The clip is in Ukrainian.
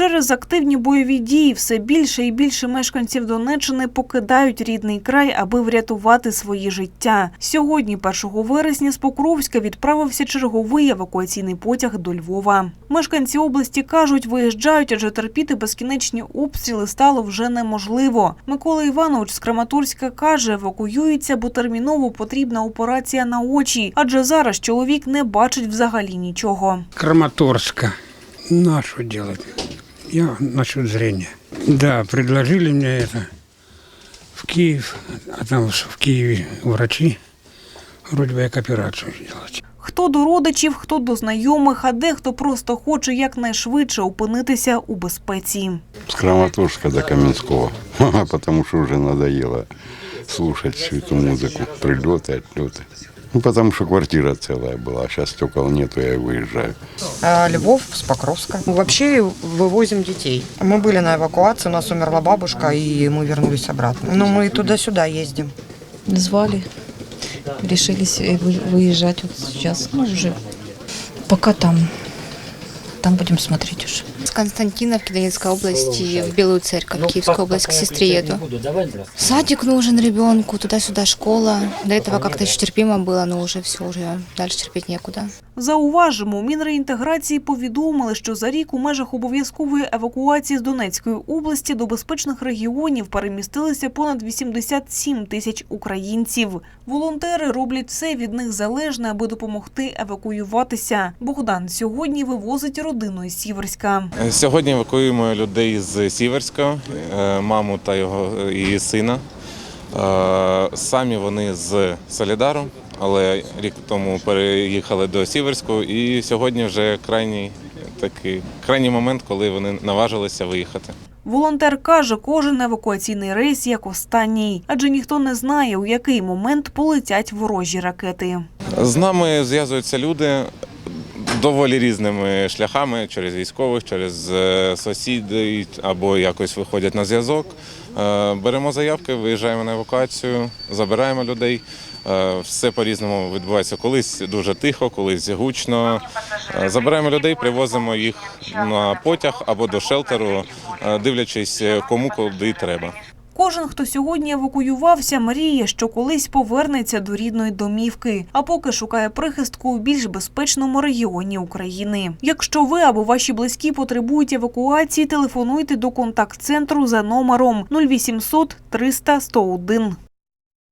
Через активні бойові дії все більше і більше мешканців Донеччини покидають рідний край, аби врятувати свої життя. Сьогодні, 1 вересня, з Покровська відправився черговий евакуаційний потяг до Львова. Мешканці області кажуть, виїжджають, адже терпіти безкінечні обстріли стало вже неможливо. Микола Іванович з Краматорська каже, евакуюється, бо терміново потрібна операція на очі, адже зараз чоловік не бачить взагалі нічого. Краматорска. Ну, а что делать? Я насчет зрения. Да, предложили мне это в Киев, а там в Киеве врачи вроде бы как операцию сделать. Хто до родичів, хто до знайомих, а дехто просто хоче якнайшвидше опинитися у безпеці. С Краматорска до Каменского, потому что уже надоело слушать всю эту музыку, прилеты, отлеты. Ну, потому что квартира целая была, а сейчас стекол нету, я и выезжаю. А, Львов с Покровска. Вообще вывозим детей. Мы были на эвакуации, у нас умерла бабушка, и мы вернулись обратно. Но мы туда-сюда ездим. звали, решились э, вы- выезжать вот сейчас, ну уже пока там, там будем смотреть уже. С Константиновки Донецкой области в Белую Церковь, Киевскую область, к сестре еду. Садик нужен ребенку, туда-сюда школа. До этого как-то еще терпимо было, но уже все, уже дальше терпеть некуда. Зауважимо, у Мінреінтеграції повідомили, що за рік у межах обов'язкової евакуації з Донецької області до безпечних регіонів перемістилися понад 87 тисяч українців. Волонтери роблять все від них залежне, аби допомогти евакуюватися. Богдан сьогодні вивозить родину із Сіверська. Сьогодні евакуємо людей з Сіверська, е, маму та його її сина. Е, Самі вони з Солідару, але рік тому переїхали до Сіверську, і сьогодні вже крайній такий крайній момент, коли вони наважилися виїхати. Волонтер каже, кожен евакуаційний рейс як останній, адже ніхто не знає, у який момент полетять ворожі ракети. З нами зв'язуються люди доволі різними шляхами через військових, через е, сусідів або якось виходять на зв'язок. Е, Беремо заявки, виїжджаємо на евакуацію, забираємо людей. Е, Все по-різному відбувається. Колись дуже тихо, колись гучно. Забираємо людей, привозимо їх на потяг або до шелтеру, дивлячись, кому куди треба. Кожен, хто сьогодні евакуювався, мріє, що колись повернеться до рідної домівки, а поки шукає прихистку у більш безпечному регіоні України. Якщо ви або ваші близькі потребують евакуації, телефонуйте до контакт-центру за номером 0800 300 101.